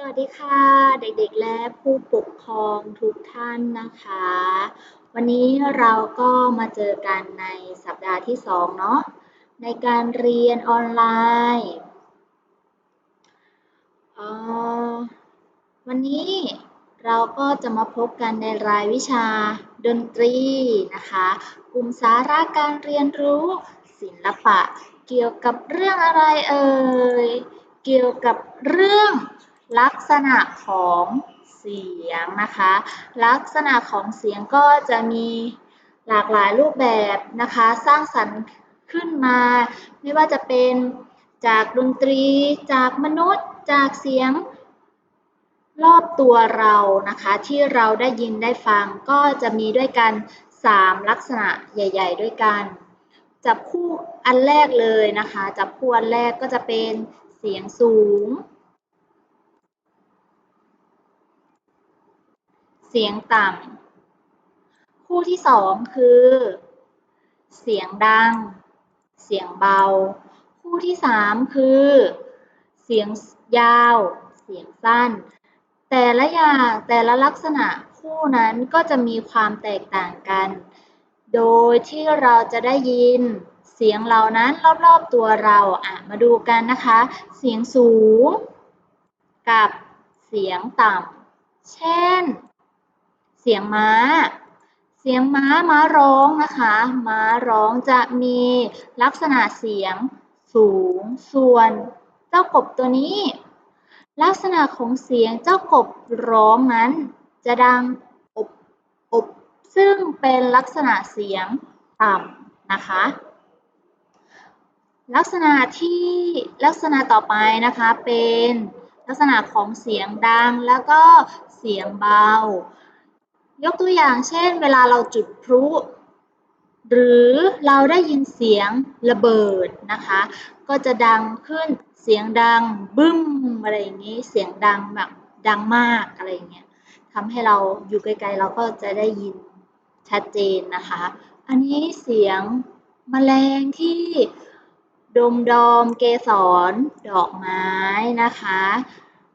สวัสดีค่ะ เด็กๆ และผู้ปกครองทุกท่านนะคะ วันนี้เราก็มาเจอกันในสัปดาห์ที่สองเนาะในการเรียนออนไลน์วันนี้เราก็จะมาพบกันในรายวิชาดนตรีนะคะ กลุ่มสาระการเรียนรู้ศิลปะ เกี่ยวกับเรื่องอะไรเอ่ยเกี่ยวกับเรื่อง ลักษณะของเสียงนะคะ ลักษณะของเสียงก็จะมีหลากหลายรูปแบบนะคะ สร้างสรรค์ขึ้นมา ไม่ว่าจะเป็นจากดนตรี จากมนุษย์ จากเสียงรอบตัวเรานะคะ ที่เราได้ยินได้ฟังก็จะมีด้วยกัน 3 ลักษณะใหญ่ ๆ ด้วยกัน จับคู่อันแรกเลยนะคะ จับคู่อันแรกก็จะเป็นเสียงสูง เสียงต่ำ คู่ที่สองคือ เสียงดัง เสียงเบา คู่ที่สามคือ เสียงยาว เสียงสั้น แต่ละอย่างแต่ละลักษณะคู่นั้นก็จะมีความแตกต่างกัน โดยที่เราจะได้ยินเสียงเหล่านั้นรอบๆตัวเราอะมาดูกันนะคะ เสียงสูง กับเสียงต่ำ เช่น เสียงม้า เสียงม้าม้าร้องนะคะ ม้าร้องจะมีลักษณะเสียงสูง ส่วนเจ้ากบตัวนี้ ลักษณะของเสียงเจ้ากบร้องนั้น จะดังอบอบซึ่งเป็นลักษณะเสียงต่ำนะคะ ลักษณะที่ลักษณะต่อไปนะคะเป็นลักษณะของเสียงดังแล้วก็เสียงเบา ยกตัวอย่างเช่น เวลาเราจุดพลุหรือเราได้ยินเสียงระเบิดนะคะ ก็จะดังขึ้นเสียงดังบึ้มอะไรอย่างนี้เสียงดังแบบดังมากอะไรอย่างเงี้ยทำให้เราอยู่ไกลๆเราก็จะได้ยินชัดเจนนะคะ อันนี้เสียงแมลงที่ดมดอมเกสรดอกไม้นะคะ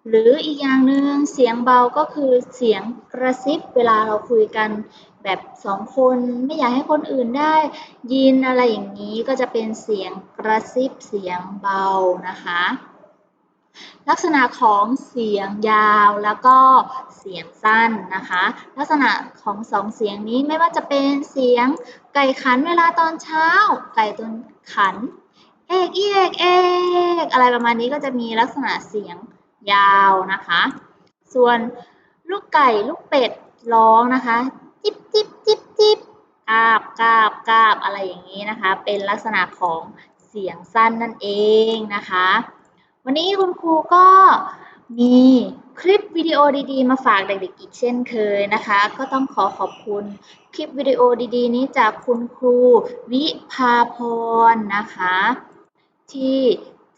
หรืออีกอย่างหนึ่งเสียงเบาก็คือเสียงกระซิบเวลาเราคุยกันแบบสองคนไม่อยากให้คนอื่นได้ยินอะไรอย่างนี้ก็จะเป็นเสียงกระซิบเสียงเบานะคะ ลักษณะของเสียงยาวแล้วก็เสียงสั้นนะคะ ลักษณะของสองเสียงนี้ไม่ว่าจะเป็นเสียงไก่ขันเวลาตอนเช้า ไก่ตอนขันเอกเอกเอกอะไรประมาณนี้ก็จะมีลักษณะเสียง ยาวนะคะ ส่วนลูกไก่ลูกเป็ดร้องนะคะ จิบจิบจิบจิบกาบกาบกาบอะไรอย่างนี้นะคะ เป็นลักษณะของเสียงสั้นนั่นเองนะคะ วันนี้คุณครูก็มีคลิปวิดีโอดีๆ มาฝากเด็กๆอีกเช่นเคยนะคะ ก็ต้องขอขอบคุณคลิปวิดีโอดีๆ นี้จากคุณครูวิภาพรนะคะ ที่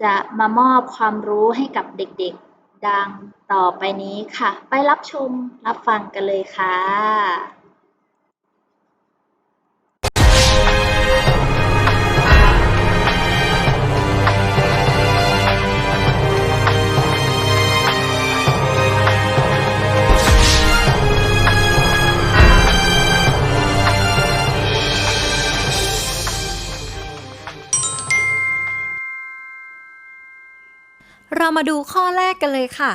จะมามอบความรู้ให้กับเด็กๆ ดังต่อไปนี้ค่ะ ไปรับชมรับฟังกันเลยค่ะ มาดูข้อแรกกันเลยค่ะ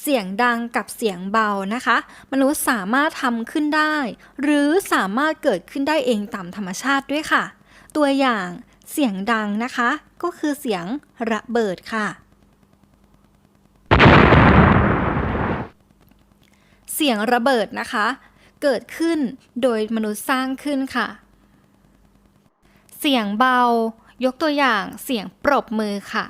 เสียงดังกับเสียงเบานะคะ มนุษย์สามารถทำขึ้นได้ หรือสามารถเกิดขึ้นได้เองตามธรรมชาติด้วยค่ะ ตัวอย่างเสียงดังนะคะ ก็คือเสียงระเบิดค่ะ เสียงระเบิดนะคะ เกิดขึ้นโดยมนุษย์สร้างขึ้นค่ะ เสียงเบายกตัวอย่างเสียงปรบมือค่ะ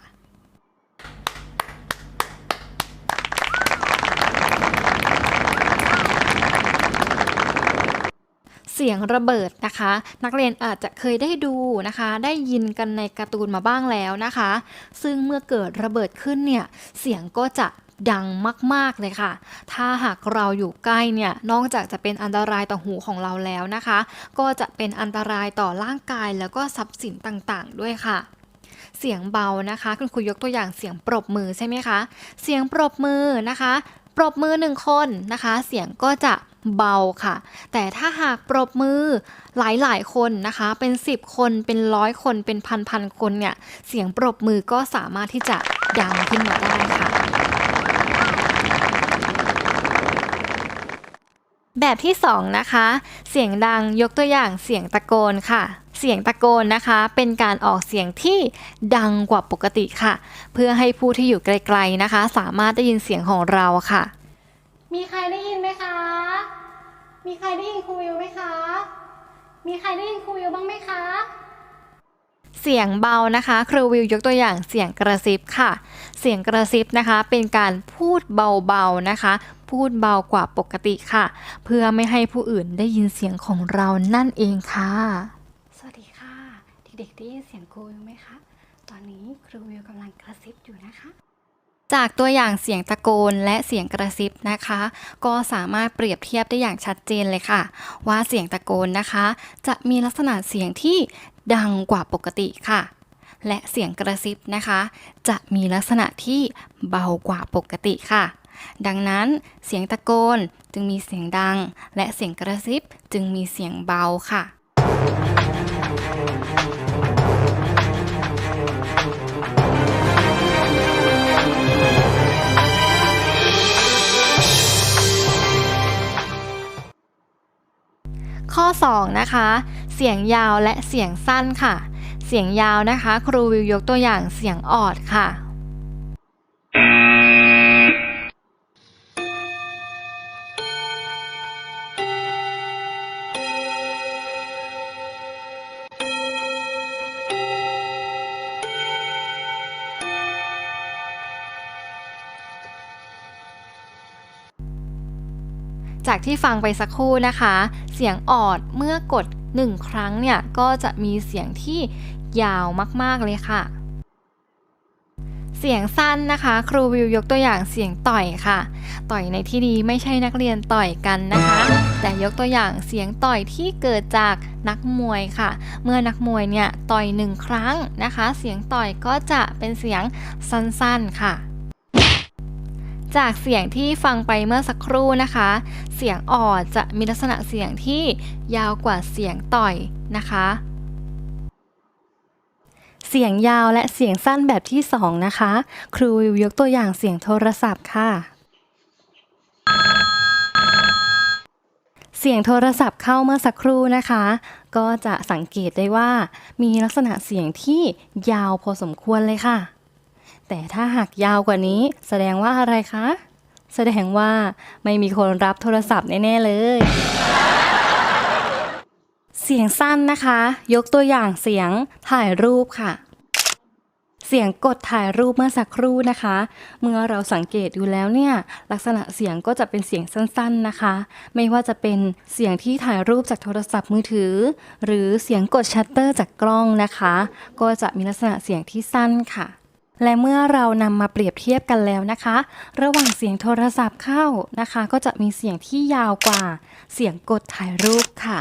สียงระเบิดนะคะ นักเรียนอาจจะเคยได้ดูนะคะ ได้ยินกันในการ์ตูนมาบ้างแล้วนะคะ ซึ่งเมื่อเกิดระเบิดขึ้นเนี่ยเสียงก็จะดังมาก ๆ เลยค่ะ ถ้าหากเราอยู่ใกล้เนี่ย นอกจากจะเป็นอันตรายต่อหูของเราแล้วนะคะ ก็จะเป็นอันตรายต่อร่างกายแล้วก็ทรัพย์สินต่างๆ ด้วยค่ะ เสียงเบานะคะ คุณครูยกตัวอย่างเสียงปรบมือใช่ไหมคะ เสียงปรบมือนะคะ ปรบมือหนึ่งคนนะคะ เสียงก็จะเบาค่ะ แต่ถ้าหากปรบมือหลายๆ คนนะคะ เป็น 10 คนเป็นร้อยคนเป็นพันๆคนเนี่ย เสียงปรบมือก็สามารถที่จะดังขึ้นมาได้ค่ะ แบบที่สองนะคะ เสียงดังยกตัวอย่างเสียงตะโกนค่ะ เสียงตะโกนนะคะ เป็นการออกเสียงที่ดังกว่าปกติค่ะ เพื่อให้ผู้ที่อยู่ไกลๆนะคะ สามารถได้ยินเสียงของเราค่ะ มีใครได้ยินไหมคะ มีใครได้ยินครูวิวไหมคะ มีใครได้ยินครูวิวบ้างไหมคะ เสียงเบานะคะ ครูวิวยกตัวอย่างเสียงกระซิบค่ะ เสียงกระซิบนะคะ เป็นการพูดเบาๆนะคะพูดเบากว่าปกติค่ะ เพื่อไม่ให้ผู้อื่นได้ยินเสียงของเรานั่นเองค่ะสวัสดีค่ะเด็กๆได้ยินเสียงครูวิวไหมคะ ตอนนี้ครูวิวกำลังกระซิบอยู่นะคะ จากตัวอย่างเสียงตะโกนและเสียงกระซิบนะคะ ก็สามารถเปรียบเทียบได้อย่างชัดเจนเลยค่ะ ว่าเสียงตะโกนนะคะ จะมีลักษณะเสียงที่ดังกว่าปกติค่ะ และเสียงกระซิบนะคะ จะมีลักษณะที่เบากว่าปกติค่ะดังนั้นเสียงตะโกนจึงมีเสียงดัง และเสียงกระซิบจึงมีเสียงเบาค่ะ ข้อ 2 นะคะ เสียงยาวและเสียงสั้นค่ะ เสียงยาวนะคะ ครูวิวยกตัวอย่างเสียงออดค่ะ จากที่ฟังไปสักครู่นะคะ เสียงออดเมื่อกด 1 ครั้งเนี่ย ก็จะมีเสียงที่ยาวมากๆเลยค่ะ เสียงสั้นนะคะ ครูวิวยกตัวอย่างเสียงต่อยค่ะ ต่อยในที่นี้ไม่ใช่นักเรียนต่อยกันนะคะ แต่ยกตัวอย่างเสียงต่อยที่เกิดจากนักมวยค่ะ เมื่อนักมวยเนี่ยต่อยหนึ่งครั้งนะคะ เสียงต่อยก็จะเป็นเสียงสั้นๆค่ะ จากเสียงที่ฟังไปเมื่อสักครู่นะคะ เสียงออดจะมีลักษณะเสียงที่ยาวกว่าเสียงต่อยนะคะ เสียงยาวและเสียงสั้นแบบที่สองนะคะ ครูวิวยกตัวอย่างเสียงโทรศัพท์ค่ะ เสียงโทรศัพท์เข้าเมื่อสักครู่นะคะ ก็จะสังเกตได้ว่า มีลักษณะเสียงที่ยาวพอสมควรเลยค่ะ แต่ถ้าหากยาวกว่านี้แสดงว่าอะไรคะ แสดงว่าไม่มีคนรับโทรศัพท์แน่ ๆ เลย เสียงสั้นนะคะ ยกตัวอย่างเสียงถ่ายรูปค่ะเสียงกดถ่ายรูปเมื่อสักครู่นะคะ เมื่อเราสังเกตดูแล้วเนี่ยลักษณะเสียงก็จะเป็นเสียงสั้นๆนะคะ ไม่ว่าจะเป็นเสียงที่ถ่ายรูปจากโทรศัพท์มือถือ หรือเสียงกดชัตเตอร์จากกล้องนะคะ ก็จะมีลักษณะเสียงที่สั้นค่ะ และเมื่อเรานำมาเปรียบเทียบกันแล้วนะคะ ระหว่างเสียงโทรศัพท์เข้านะคะ ก็จะมีเสียงที่ยาวกว่า เสียงกดถ่ายรูปค่ะ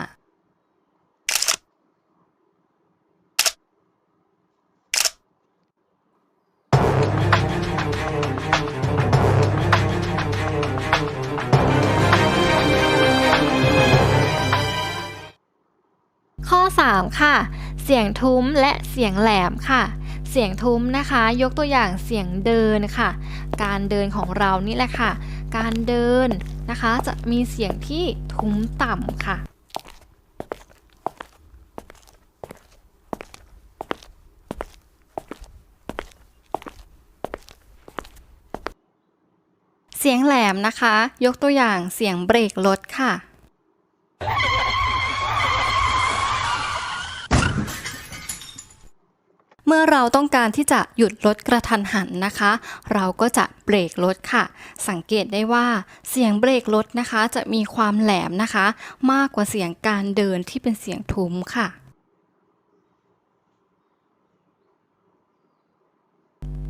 ข้อ 3 ค่ะ เสียงทุ้มและเสียงแหลมค่ะ เสียงทุ้มนะคะ ยกตัวอย่างเสียงเดินค่ะ การเดินของเรานี่แหละค่ะ การเดินนะคะจะมีเสียงที่ทุ้มต่ำค่ะเสียงแหลมนะคะ ยกตัวอย่างเสียงเบรกรถค่ะ เมื่อเราต้องการที่จะหยุดรถกระทันหันนะคะ เราก็จะเบรกรถค่ะ สังเกตได้ว่าเสียงเบรกรถนะคะ จะมีความแหลมนะคะ มากกว่าเสียงการเดินที่เป็นเสียงทุ้มค่ะ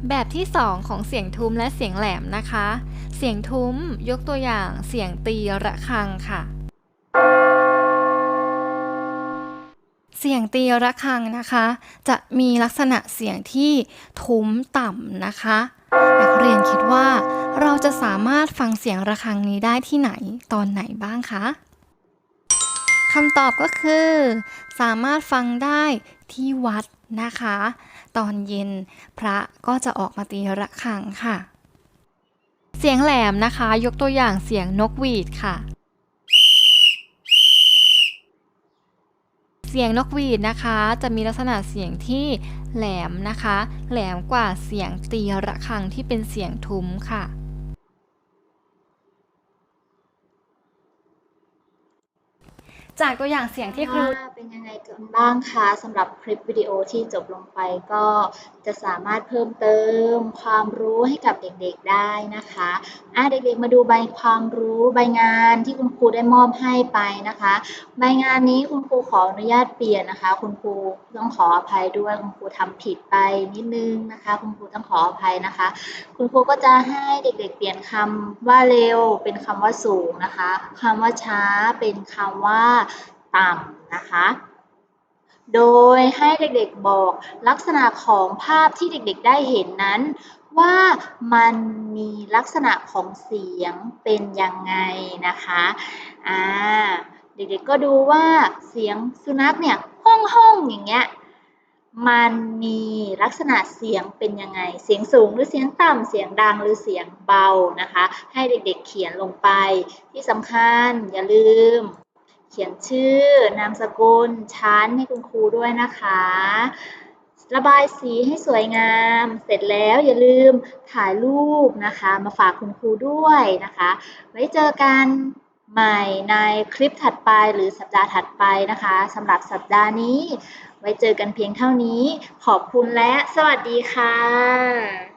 แบบที่ 2 ของเสียงทุ้มและเสียงแหลมนะคะ เสียงทุ้มยกตัวอย่างเสียงตีระฆังค่ะ เสียงตีระฆังนะคะ จะมีลักษณะเสียงที่ทุ้มต่ำนะคะ นักเรียนคิดว่าเราจะสามารถฟังเสียงระฆังนี้ได้ที่ไหนตอนไหนบ้างคะคำตอบก็คือ สามารถฟังได้ที่วัดนะคะ ตอนเย็นพระก็จะออกมาตีระฆังค่ะ เสียงแหลมนะคะ ยกตัวอย่างเสียงนกหวีดค่ะ เสียงนกหวีดนะคะ จะมีลักษณะเสียงที่แหลมนะคะ แหลมกว่าเสียงตีระฆังที่เป็นเสียงทุ้มค่ะ จากตัวอย่างเสียงที่ครูเป็นยังไงกันบ้างคะสำหรับคลิปวิดีโอที่จบลงไปก็จะสามารถเพิ่มเติมความรู้ให้กับเด็กๆได้นะคะอะเด็กๆมาดูใบความรู้ใบงานที่คุณครูได้มอบให้ไปนะคะ ใบงานนี้คุณครูขออนุญาตเปลี่ยนนะคะ คุณครูต้องขออภัยด้วยคุณครูทำผิดไปนิดนึงนะคะ คุณครูต้องขออภัยนะคะ คุณครูก็จะให้เด็กๆ เปลี่ยนคำว่าเร็ว เป็นคำว่าสูงนะคะคำว่าช้าเป็นคำว่าต่ำนะคะ โดยให้เด็กๆบอกลักษณะของภาพที่เด็กๆได้เห็นนั้น ว่ามันมีลักษณะของเสียงเป็นยังไงนะคะอ่าเด็กๆก็ดูว่าเสียงสุนัขเนี่ยห้องห้องๆอย่างเงี้ยมันมีลักษณะเสียงเป็นยังไง เสียงสูงหรือเสียงต่ำ เสียงดังหรือเสียงเบานะคะ ให้เด็กๆเขียนลงไป ที่สำคัญอย่าลืม เขียนชื่อนามสกุลชั้นให้คุณครูด้วยนะคะ ระบายสีให้สวยงาม เสร็จแล้วอย่าลืมถ่ายรูปนะคะ มาฝากคุณครูด้วยนะคะ ไว้เจอกันใหม่ในคลิปถัดไปหรือสัปดาห์ถัดไปนะคะสำหรับสัปดาห์นี้ ไว้เจอกันเพียงเท่านี้ ขอบคุณและสวัสดีค่ะ